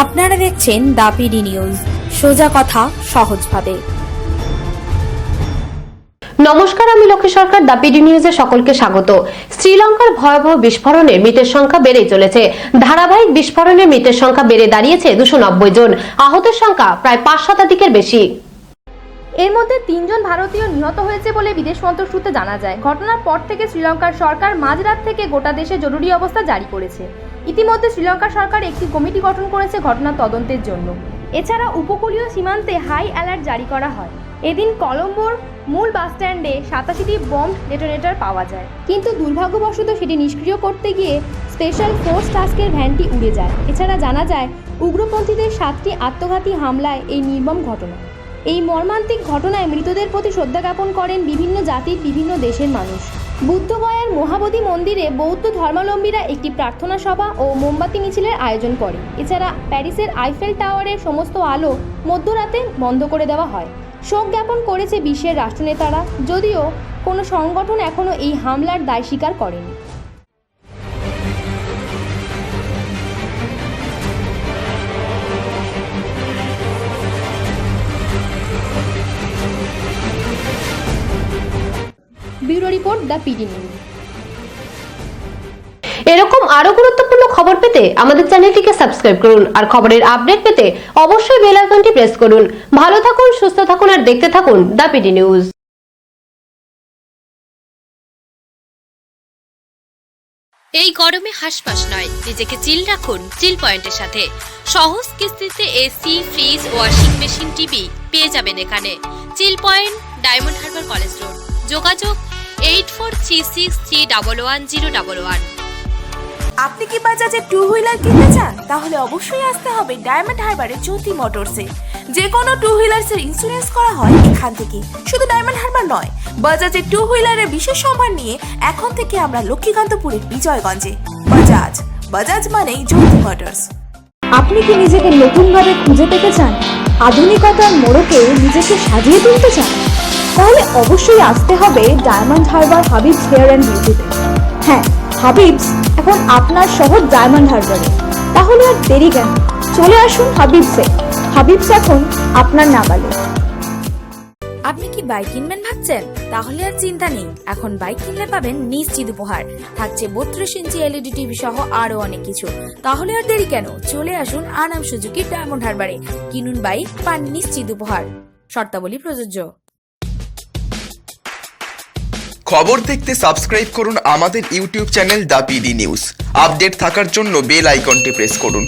আপনারা দেখছেন দাপিডি নিউজ। সোজা কথা সহজভাবে। নমস্কার আমি লক্ষ্মী সরকার দ্য পিডি নিউজে সকলকে স্বাগত। শ্রীলঙ্কার ভয়াবহ বিস্ফোরণে মৃতের সংখ্যা বেড়েই চলেছে। ধারাবাহিক বিস্ফোরণে মৃতের সংখ্যা বেড়ে দাঁড়িয়েছে দুশো নব্বই জন। আহতের সংখ্যা প্রায় পাঁচ শতাধিকের বেশি। এর মধ্যে তিনজন ভারতীয় নিহত হয়েছে বলে বিদেশ মন্ত্রক সূত্রে জানা যায়। ঘটনার পর থেকে শ্রীলঙ্কার সরকার মাঝরাত থেকে গোটা দেশে জরুরি অবস্থা জারি করেছে। ইতিমধ্যে শ্রীলঙ্কা সরকার একটি কমিটি গঠন করেছে ঘটনার তদন্তের জন্য। এছাড়া উপকূলীয় সীমান্তে হাই অ্যালার্ট জারি করা হয়। এদিন কলম্বোর মূল বাসস্ট্যান্ডে সাতাশিটি বম্ব ডেটোনেটর পাওয়া যায়। কিন্তু দুর্ভাগ্যবশত সেটি নিষ্ক্রিয় করতে গিয়ে স্পেশাল ফোর্স টাস্কের ভ্যানটি উড়ে যায়। এছাড়া জানা যায়, উগ্রপন্থীদের সাতটি আত্মঘাতী হামলায় এই নির্মম ঘটনা। এই মর্মান্তিক ঘটনায় মৃতদের প্রতি শ্রদ্ধা জ্ঞাপন করেন বিভিন্ন জাতির বিভিন্ন দেশের মানুষ। বুদ্ধগয়ার মহাবোধি মন্দিরে বৌদ্ধ ধর্মাবলম্বীরা একটি প্রার্থনা সভা ও মোমবাতি মিছিলের আয়োজন করে। এছাড়া প্যারিসের আইফেল টাওয়ারের সমস্ত আলো মধ্যরাতে বন্ধ করে দেওয়া হয়। শোক জ্ঞাপন করেছে বিশ্বের রাষ্ট্রনেতারা, যদিও কোনো সংগঠন এখনও এই হামলার দায় স্বীকার করেনি। Bureau report the PD news. এরকম আরও গুরুত্বপূর্ণ খবর পেতে আমাদের চ্যানেলটিকে সাবস্ক্রাইব করুন আর খবরের আপডেট পেতে অবশ্যই বেল আইকনটি প্রেস করুন। ভালো থাকুন সুস্থ থাকুন আর দেখতে থাকুন দ্য পিডি নিউজ। এই গরমে হাসপাস নয় নিজেকে চিল রাখুন চিল পয়েন্টের সাথে। সহজ কিস্তিতে AC fridge washing machine TV পেয়ে যাবেন এখানে। Chill point Diamond Harbour college road যোগাযোগ eight four three six three double one zero double one. আপনি কি বাজাজে টু হুইলার কিনতে চান? তাহলে অবশ্যই আসতে হবে ডায়মন্ড হারবারের জ্যোতি মোটরসে। যে কোনো টু হুইলার্সের ইন্স্যুরেন্স করা হয় এখান থেকে। শুধু ডায়মন্ড হারবার নয় বাজাজের টু হুইলারের বিশেষ সম্মান নিয়ে এখন থেকে আমরা লক্ষ্মীকান্তপুরের বিজয়গঞ্জে। বাজাজ বাজাজ মানেই জ্যোতি মোটরস। আপনি কি নিজেকে নতুনভাবে খুঁজে পেতে চান? আধুনিকতার মোড়কে নিজেকে সাজিয়ে তুলতে চান? তাহলে অবশ্যই আসতে হবে Diamond Harbour Habibs hair and বিউটিতে হ্যাঁ হাবিবস এখন আপনার শহর ডায়মন্ড হারবারে তাহলে আর দেরি কেন? চলে আসুন হাবিবসে হাবিবস এখন আপনার নাগালে। আপনি কি বাইক কিনবেন ভাবছেন? তাহলে আর চিন্তা নেই। এখন বাইক কিনলে পাবেন নিশ্চিত উপহার। থাকছে বত্রিশ ইঞ্চি এলইডি টিভি সহ আরও অনেক কিছু। তাহলে আর দেরি কেন? চলে আসুন আনাম সুজুকি ডায়মন্ড হারবারে কিনুন বাইক পান নিশ্চিত উপহার। শর্তাবলী প্রযোজ্য। খবর দেখতে সাবস্ক্রাইব করুন আমাদের YouTube channel the PD news. Update থাকার জন্য বেল আইকনটি প্রেস করুন।